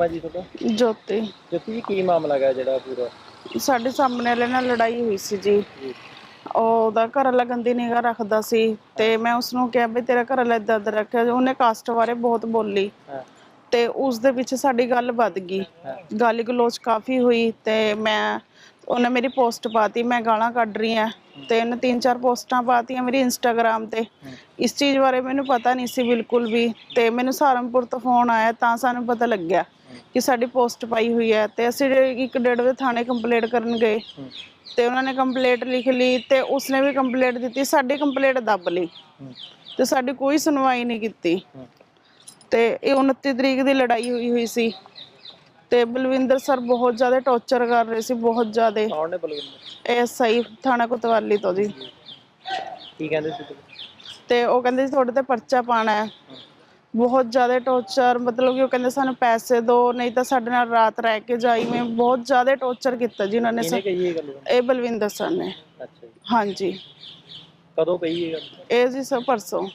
ਹੈ ਜੀ ਤੁਹਾਡਾ? ਜੋਤੀ। ਜੋਤੀ ਜੀ ਕੀ ਮਾਮਲਾ ਹੈ ਜਿਹੜਾ ਪੂਰਾ? ਸਾਡੇ ਸਾਹਮਣੇ ਵਾਲੇ ਨਾਲ ਲੜਾਈ ਹੋਈ ਸੀ ਜੀ। ਜੀ। ਉਹਦਾ ਘਰ ਵਾਲਾ ਗੰਦੀ ਨਿਗਾਹ ਰੱਖਦਾ ਸੀ ਤੇ ਮੈਂ ਉਸ ਨੂੰ ਕਿਹਾ ਵੀ ਤੇਰਾ ਘਰ ਵਾਲਾ ਏਦਾਂ ਦਾ ਰੱਖਿਆ ਉਹਨੇ ਕਾਸਟ ਬਾਰੇ ਬਹੁਤ ਬੋਲੀ। ਹਾਂ। ਤੇ ਉਸ ਦੇ ਵਿੱਚ ਸਾਡੀ ਗੱਲ ਵੱਧ ਗਈ। ਗਾਲੀ ਗਲੋਚ ਕਾਫੀ ਹੋਈ ਤੇ ਮੈਂ ਉਹਨੇ ਮੇਰੀ ਪੋਸਟ ਪਾਤੀ ਮੈਂ ਗਾਲਾਂ ਕੱਢ ਰਹੀ ਆ ਤੇ ਉਹਨੇ ਤਿੰਨ ਚਾਰ ਪੋਸਟਾਂ ਪਾਤੀਆਂ ਮੇਰੀ ਇੰਸਟਾਗ੍ਰam ਤੇ। ਇਸ ਚੀਜ਼ ਬਾਰੇ ਮੈਨੂੰ ਪਤਾ ਨਹੀਂ ਸੀ ਬਿਲਕੁਲ ਵੀ। ਤੇ ਮੈਨੂੰ ਸਹਾਰਨਪੁਰ ਤੋਂ ਫੋਨ ਆਇਆ ਤਾਂ ਸਾਨੂੰ ਪਤਾ ਲੱਗਿਆ। ਕਿ ਸਾਡੀ ਪੋਸਟ ਪਾਈ ਹੋਈ ਹੈ ਤੇ ਅਸੀਂ ਇੱਕ ਡੇਢ ਵਜੇ ਥਾਣੇ ਕੰਪਲੇਂਟ ਕਰਨ ਗਏ ਤੇ ਉਹਨਾਂ ਨੇ ਕੰਪਲੇਂਟ ਲਿਖ ਲਈ ਤੇ ਉਸਨੇ ਵੀ ਕੰਪਲੇਂਟ ਦਿੱਤੀ ਸਾਡੀ ਕੰਪਲੇਂਟ ਦੱਬ ਲਈ। ਤੇ ਸਾਡੀ ਕੋਈ ਸੁਣਵਾਈ ਨਹੀਂ ਕੀਤੀ। ਤੇ ਇਹ 29 ਤਰੀਕ ਦੀ ਲੜਾਈ ਹੋਈ ਹੋਈ ਸੀ। ਤੇ ਬਲਵਿੰਦਰ ਸਰ ਬਹੁਤ ਜ਼ਿਆਦਾ ਟੌਰਚਰ ਕਰ ਰਹੇ ਸੀ ਬਹੁਤ ਜ਼ਿਆਦਾ। ਕੌਣ ਨੇ ਬਲਵਿੰਦਰ? ਐਸਆਈ ਥਾਣਾ ਕੋਤਵਾਲੀ ਤੋਂ ਜੀ। ਕੀ ਕਹਿੰਦੇ ਸੀ ਤੇ ਉਹ ਕਹਿੰਦੇ ਸੀ ਤੁਹਾਡੇ ਤੇ ਪਰਚਾ ਪਾਣਾ ਹੈ। ਬਹੁਤ ਜ਼ਿਆਦਾ ਟੌਰਚਰ ਮਤਲਬ ਕਿ ਉਹ ਕਹਿੰਦੇ ਸਾਨੂੰ ਪੈਸੇ ਦਿਓ ਨਹੀਂ ਤਾਂ ਸਾਡੇ ਨਾਲ ਰਾਤ ਰਹਿ ਕੇ ਜਾਈਵੇਂ ਬਹੁਤ ਜ਼ਿਆਦਾ ਟੌਰਚਰ ਕੀਤਾ ਜੀ ਉਹਨਾਂ ਨੇ ਕਹੀ ਇਹ ਗੱਲ ਇਹ ਬਲਵਿੰਦਰ ਸਰ ਨੇ। ਅੱਛਾ ਜੀ। ਹਾਂਜੀ। ਕਦੋਂ ਕਹੀ ਇਹ ਗੱਲ? ਇਹ ਜੀ ਸਰ ਪਰਸੋਂ।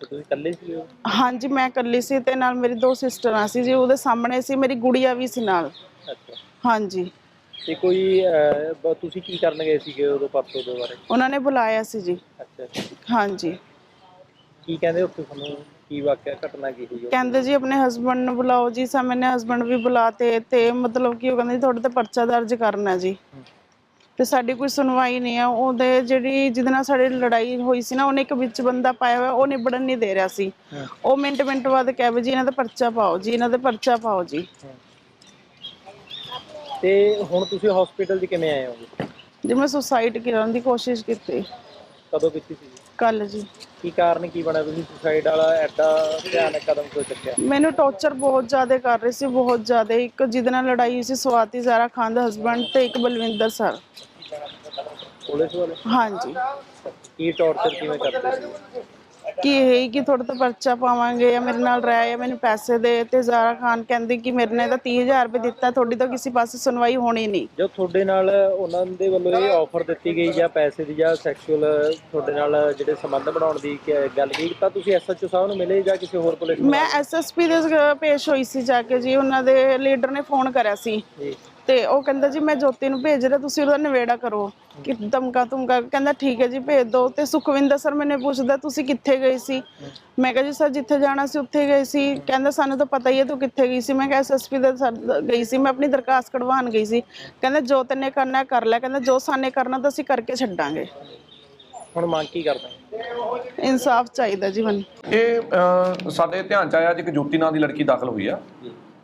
ਤੇ ਤੁਸੀਂ ਇਕੱਲੇ ਸੀ ਹਾਂਜੀ ਮੈਂ ਇਕੱਲੀ ਸੀ ਤੇ ਨਾਲ ਮੇਰੀ ਦੋ ਸਿਸਟਰਾਂ ਸੀ ਜੀ ਉਹਦੇ ਸਾਹਮਣੇ ਸੀ ਮੇਰੀ ਗੁੜੀਆ ਵੀ ਸੀ ਨਾਲ। ਅੱਛਾ। ਹਾਂਜੀ। ਤੇ ਕੋਈ ਅਹ, ਬ- ਤੁਸੀਂ ਕੀ ਕਰਨ ਗਏ ਸੀਗੇ ਉਦੋਂ ਪਰਸੋਂ ਦੇ ਬਾਰੇ? ਉਹਨਾਂ ਨੇ ਬੁਲਾਇਆ ਸੀ ਜੀ। ਅੱਛਾ। ਹਾਂਜੀ। ਕੀ ਕਹਿੰਦੇ ਉੱਥੇ ਤੁਹਾਨੂੰ? ਕੀ ਵਾਕਿਆ ਘਟਨਾ ਕੀ ਹੋਈ? ਕਹਿੰਦੇ ਜੀ ਆਪਣੇ ਹਸਬੰਡ ਨੂੰ ਬੁਲਾਓ ਜੀ ਸਾ ਮੈਨੇ ਹਸਬੰਡ ਵੀ ਬੁਲਾਤੇ ਤੇ ਮਤਲਬ ਕਿ ਉਹ ਕਹਿੰਦੇ ਜੀ ਤੁਹਾਡੇ ਤੇ ਪਰਚਾ ਦਰਜ ਕਰਨਾ ਜੀ। ਤੇ ਸਾਡੀ ਕੋਈ ਸੁਣਵਾਈ ਨਹੀਂ ਆ। ਉਹਦੇ ਜਿਹੜੀ ਜਿਹਦੇ ਨਾਲ ਸਾਡੀ ਲੜਾਈ ਹੋਈ ਸੀ ਨਾ ਉਹਨੇ ਇੱਕ ਵਿੱਚ ਬੰਦਾ ਪਾਇਆ ਹੋਇਆ ਉਹ ਨਿਬੜਨ ਨਹੀਂ ਦੇ ਰਿਹਾ ਸੀ। ਹੂੰ। ਉਹ ਮਿੰਟ ਮਿੰਟ ਬਾਅਦ ਕਹਿ ਵੀ ਜੀ ਇਹਨਾਂ ਦਾ ਪਰਚਾ ਪਾਓ ਜੀ ਇਹਨਾਂ ਦਾ ਪਰਚਾ ਪਾਓ ਜੀ। ਤੇ ਹੁਣ ਤੁਸੀਂ ਹਸਪੀਟਲ 'ਚ ਕਿਵੇਂ ਆਏ ਹੋ? ਜੀ ਮੈਂ ਸੁਸਾਈਡ ਕਰਨ ਦੀ ਕੋਸ਼ਿਸ਼ ਕੀਤੀ। ਕਦੋਂ ਕੀਤੀ ਸੀ? ਕੱਲ ਜੀ। ਕੀ ਕਾਰਨ ਕੀ ਬਣਿਆ? ਤੁਸੀਂ ਸੁਸਾਈਡ ਵਾਲਾ ਐਡਾ ਭਿਆਨਕ ਕਦਮ ਕਿਉਂ ਚੁੱਕਿਆ? ਮੈਨੂੰ ਟੌਰਚਰ ਬਹੁਤ ਜ਼ਿਆਦਾ ਕਰ ਰਹੇ ਸੀ ਬਹੁਤ ਜ਼ਿਆਦਾ। ਇੱਕ ਜਿਹਦੇ ਨਾਲ ਲੜਾਈ ਹੋਈ ਸੀ ਸਵਾਤੀ ਜ਼ਾਰਾ ਖਾਨ ਦਾ ਹਸਬੰਡ ਤੇ ਇੱਕ ਬਲਵਿੰਦਰ ਸਰ। ਪੁਲਿਸ ਵਾਲੇ? ਹਾਂਜੀ। ਕੀ ਟੌਰਚਰ ਕਿਵੇਂ ਕਰਦੇ ਸੀ? ਕਿ ਇਹ ਹੀ ਕਿ ਤੁਹਾਡੇ ਤੋਂ ਪਰਚਾ ਪਾਵਾਂਗੇ ਜਾਂ ਮੇਰੇ ਨਾਲ ਰਹਿ ਜਾਂ ਮੈਨੂੰ ਪੈਸੇ ਦੇ ਤੇ ਜ਼ਾਰਾ ਖਾਨ ਕਹਿੰਦੀ ਕਿ ਮੇਰੇ ਨੇ ਤਾਂ 30000 ਰੁਪਏ ਦਿੱਤਾ ਤੁਹਾਡੀ ਤਾਂ ਕਿਸੇ ਪਾਸੇ ਸੁਣਵਾਈ ਹੋਣੀ ਨਹੀਂ। ਜੋ ਤੁਹਾਡੇ ਨਾਲ ਉਹਨਾਂ ਦੇ ਵੱਲੋਂ ਇਹ ਆਫਰ ਦਿੱਤੀ ਗਈ ਜਾਂ ਪੈਸੇ ਦੀ ਜਾਂ ਸੈਕਸ਼ੂਅਲ ਤੁਹਾਡੇ ਨਾਲ ਜਿਹੜੇ ਸੰਬੰਧ ਬਣਾਉਣ ਦੀ ਗੱਲ ਕੀ ਤਾਂ ਤੁਸੀਂ ਐਸਐਚਓ ਸਾਹਿਬ ਨੂੰ ਮਿਲੇ ਜਾਂ ਕਿਸੇ ਹੋਰ ਪੁਲਿਸ ਮੈਂ ਐਸਐਸਪੀ ਦੇ ਪੇਸ਼ ਹੋਈ ਸੀ ਜਾ ਕੇ ਜੀ ਉਹਨਾਂ ਦੇ ਲੀਡਰ ਨੇ ਫੋਨ ਕਰਿਆ ਸੀ। ਜੀ ਤੇ ਉਹ ਕਹਿੰਦਾ ਜੀ ਮੈਂ ਜੋਤੀ ਨੂੰ ਭੇਜ ਰਿਹਾ ਤੁਸੀਂ ਉਹਦਾ ਨਿਵੇੜਾ ਕਰੋ। ਕਿ ਧਮਕਾ ਤੁਮਕਾ ਕਹਿੰਦਾ ਠੀਕ ਹੈ ਜੀ ਭੇਜ ਦਿਓ ਤੇ ਸੁਖਵਿੰਦਰ ਸਰ ਮੈਨੂੰ ਪੁੱਛਦਾ ਤੁਸੀਂ ਕਿੱਥੇ ਗਏ ਸੀ? ਮੈਂ ਕਿਹਾ ਜੀ ਸਰ ਜਿੱਥੇ ਜਾਣਾ ਸੀ ਉੱਥੇ ਗਏ ਸੀ। ਕਹਿੰਦਾ ਸਾਨੂੰ ਤਾਂ ਪਤਾ ਹੀ ਹੈ ਤੂੰ ਕਿੱਥੇ ਗਈ ਸੀ। ਮੈਂ ਕਿਹਾ ਐਸਐਸਪੀ ਦੇ ਸਰ ਗਈ ਸੀ। ਮੈਂ ਆਪਣੀ ਦਰਖਾਸਤ ਕਢਵਾਉਣ ਗਈ ਸੀ। ਕਹਿੰਦਾ ਜੋ ਤੈਨੇ ਕਰਨਾ ਕਰ ਲੈ। ਕਹਿੰਦਾ ਜੋ ਸਾਨੇ ਕਰਨਾ ਤਾਂ ਅਸੀਂ ਕਰਕੇ ਛੱਡਾਂਗੇ। ਹੁਣ ਮੰਗ ਕੀ ਕਰਦੇ? ਇਨਸਾਫ ਚਾਹੀਦਾ ਜੀ ਮੈਨੂੰ ਇਹ ਸਾਡੇ ਧਿਆਨ ਚ ਆਇਆ ਜੀ ਕਿ ਜੋਤੀ ਨਾਂ ਦੀ ਲੜਕੀ ਦਾਖਲ ਹੋਈ ਆ।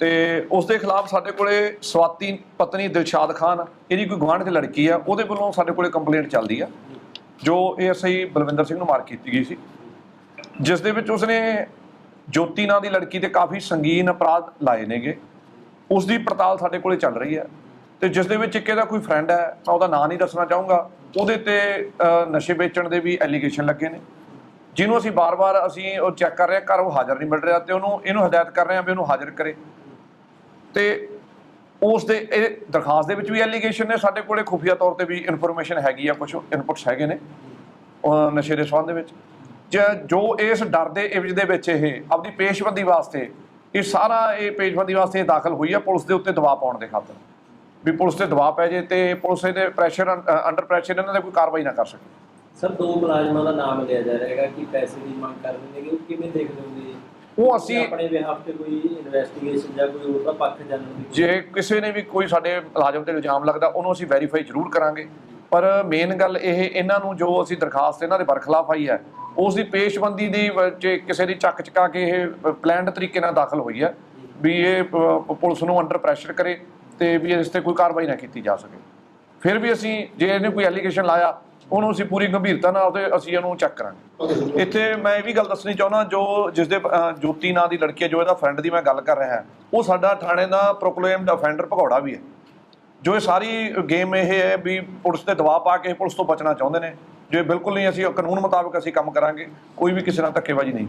ਤੇ ਉਸ ਦੇ ਖਿਲਾਫ ਸਾਡੇ ਕੋਲੇ ਸਵਾਤੀ ਪਤਨੀ ਦਿਲਸ਼ਾਦ ਖਾਨ, ਇਹਦੀ ਕੋਈ ਗੁਆਂਢ ਦੀ ਲੜਕੀ ਆ, ਉਹਦੇ ਵੱਲੋਂ ਸਾਡੇ ਕੋਲੇ ਕੰਪਲੇਂਟ ਚੱਲਦੀ ਆ, ਜੋ ਏਐਸਆਈ ਬਲਵਿੰਦਰ ਸਿੰਘ ਨੂੰ ਮਾਰ ਕੀਤੀ ਗਈ ਸੀ। ਜਿਸ ਦੇ ਵਿੱਚ ਉਸਨੇ ਜੋਤੀ ਨਾਂ ਦੀ ਲੜਕੀ ਤੇ ਕਾਫੀ ਸੰਗੀਨ ਅਪਰਾਧ ਲਾਏ ਨੇਗੇ। ਉਸ ਦੀ ਪੜਤਾਲ ਸਾਡੇ ਕੋਲੇ ਚੱਲ ਰਹੀ ਹੈ ਤੇ ਜਿਸ ਦੇ ਵਿੱਚ ਇੱਕ ਇਹਦਾ ਕੋਈ ਫਰੈਂਡ ਹੈ, ਮੈਂ ਉਹਦਾ ਨਾਂ ਨਹੀਂ ਦੱਸਣਾ ਚਾਹੂੰਗਾ, ਉਹਦੇ ਤੇ ਨਸ਼ੇ ਵੇਚਣ ਦੇ ਵੀ ਐਲੀਗੇਸ਼ਨ ਲੱਗੇ ਨੇ। ਜਿਹਨੂੰ ਅਸੀਂ ਬਾਰ-ਬਾਰ ਅਸੀਂ ਉਹ ਚੈੱਕ ਕਰ ਰਹੇ ਹਾਂ, ਘਰ ਉਹ ਹਾਜ਼ਰ ਨਹੀਂ ਮਿਲ ਰਿਹਾ ਤੇ ਉਹਨੂੰ, ਇਹਨੂੰ ਹਦਾਇਤ ਕਰ ਰਹੇ ਹਾਂ ਵੀ ਉਹਨੂੰ ਹਾਜ਼ਰ ਕਰੇ। ਤੇ ਉਸ ਦੇ, ਇਹ ਦਰਖਾਸਤ ਦੇ ਵਿੱਚ ਵੀ ਐਲੀਗੇਸ਼ਨ ਨੇ, ਸਾਡੇ ਕੋਲੇ ਖੁਫੀਆ ਤੌਰ ਤੇ ਵੀ ਇਨਫੋਰਮੇਸ਼ਨ ਹੈਗੀ ਆ ਕੁਝ ਇਨਪੁਟਸ ਹੈਗੇ ਨੇ ਨਸ਼ੇ ਦੇ ਸੰਬੰਧ ਵਿੱਚ। ਜ- ਜੋ ਇਸ ਡਰ ਦੇ ਇਵਜ ਦੇ ਵਿੱਚ ਇਹ ਆਪਣੀ ਪੇਸ਼ਬੰਦੀ ਵਾਸਤੇ, ਇਹ ਸਾਰਾ ਇਹ ਪੇਸ਼ਬੰਦੀ ਵਾਸਤੇ ਇਹ ਦਾਖਲ ਹੋਈ ਆ, ਪੁਲਿਸ ਦੇ ਉੱਤੇ ਦਬਾਅ ਪਾਉਣ ਦੇ ਖਾਤਰ। ਵੀ ਪੁਲਿਸ ਤੇ ਦਬਾਅ ਪੈ ਜੇ ਤੇ ਪੁਲਿਸ ਇਹਦੇ ਪ੍ਰੈਸ਼ਰ ਅੰਡਰ ਪ੍ਰੈਸ਼ਰ ਇਹਨਾਂ ਦੇ ਕੋਈ ਕਾਰਵਾਈ ਨਾ ਕਰ ਸਕੇ। ਸਰ, ਦੋ ਮੁਲਾਜ਼ਮਾਂ ਦਾ ਨਾਮ ਲਿਆ ਜਾ ਰਿਹਾ ਹੈਗਾ ਕਿ ਪੈਸੇ ਦੀ ਮੰਗ ਕਰ ਰਹੇ ਨੇ, ਉਹ ਕਿਵੇਂ ਦੇਖਦੇ ਹੋ ਜੀ ਉਹ ਅਸੀਂ ਆਪਣੇ ਬਿਹਾਫ ਤੇ ਕੋਈ ਇਨਵੈਸਟੀਗੇਸ਼ਨ ਜਾਂ ਕੋਈ ਹੋਰ ਦਾ ਪੱਖ ਜਾਣਨ ਦੀ ਜੇ ਕਿਸੇ ਨੇ ਵੀ ਕੋਈ ਸਾਡੇ ਮੁਲਾਜ਼ਮ ਤੇ ਇਲਜ਼ਾਮ ਲੱਗਦਾ ਉਹਨੂੰ ਅਸੀਂ ਵੈਰੀਫਾਈ ਜ਼ਰੂਰ ਕਰਾਂਗੇ। ਪਰ ਮੇਨ ਗੱਲ ਇਹ ਇਹਨਾਂ ਨੂੰ ਜੋ ਅਸੀਂ ਦਰਖਾਸਤ ਇਹਨਾਂ ਦੇ ਬਰਖਲਾਫ ਆਈ ਹੈ ਉਸ ਦੀ ਪੇਸ਼ਬੰਦੀ ਦੀ ਜੇ ਕਿਸੇ ਦੀ ਚੱਕ ਚਕਾ ਕੇ ਇਹ ਪਲਾਨਡ ਤਰੀਕੇ ਨਾਲ ਦਾਖਲ ਹੋਈ ਹੈ ਵੀ ਇਹ ਪੁਲਿਸ ਨੂੰ ਅੰਡਰ ਪ੍ਰੈਸ਼ਰ ਕਰੇ ਤੇ ਵੀ ਇਸ ਤੇ ਕੋਈ ਕਾਰਵਾਈ ਨਾ ਕੀਤੀ ਜਾ ਸਕੇ। ਫਿਰ ਵੀ ਅਸੀਂ ਜੇ ਇਹਨੇ ਕੋਈ ਐਲੀਗੇਸ਼ਨ ਲਾਇਆ ਉਹਨੂੰ ਅਸੀਂ ਪੂਰੀ ਗੰਭੀਰਤਾ ਨਾਲ ਉਹਦੇ ਅਸੀਂ ਉਹਨੂੰ ਚੈੱਕ ਕਰਾਂਗੇ। ਇੱਥੇ ਮੈਂ ਇਹ ਵੀ ਗੱਲ ਦੱਸਣੀ ਚਾਹੁੰਦਾ ਜੋ ਜਿਸ ਦੇ ਜੋਤੀ ਨਾਂ ਦੀ ਲੜਕੀ ਹੈ ਜੋ ਇਹਦਾ ਫਰੈਂਡ ਦੀ ਮੈਂ ਗੱਲ ਕਰ ਰਿਹਾ ਉਹ ਸਾਡਾ ਥਾਣੇ ਦਾ ਪ੍ਰੋਕਲੇਮਡ ਅਫੈਂਡਰ ਭਗੌੜਾ ਵੀ ਹੈ। ਜੋ ਇਹ ਸਾਰੀ ਗੇਮ ਇਹ ਹੈ ਵੀ ਪੁਲਿਸ ਤੇ ਦਬਾਅ ਪਾ ਕੇ ਪੁਲਿਸ ਤੋਂ ਬਚਣਾ ਚਾਹੁੰਦੇ ਨੇ। ਜੋ ਬਿਲਕੁਲ ਨਹੀਂ ਅਸੀਂ ਕਾਨੂੰਨ ਮੁਤਾਬਕ ਅਸੀਂ ਕੰਮ ਕਰਾਂਗੇ ਕੋਈ ਵੀ ਕਿਸੇ ਨਾਲ ਧੱਕੇਬਾਜ਼ੀ ਨਹੀਂ।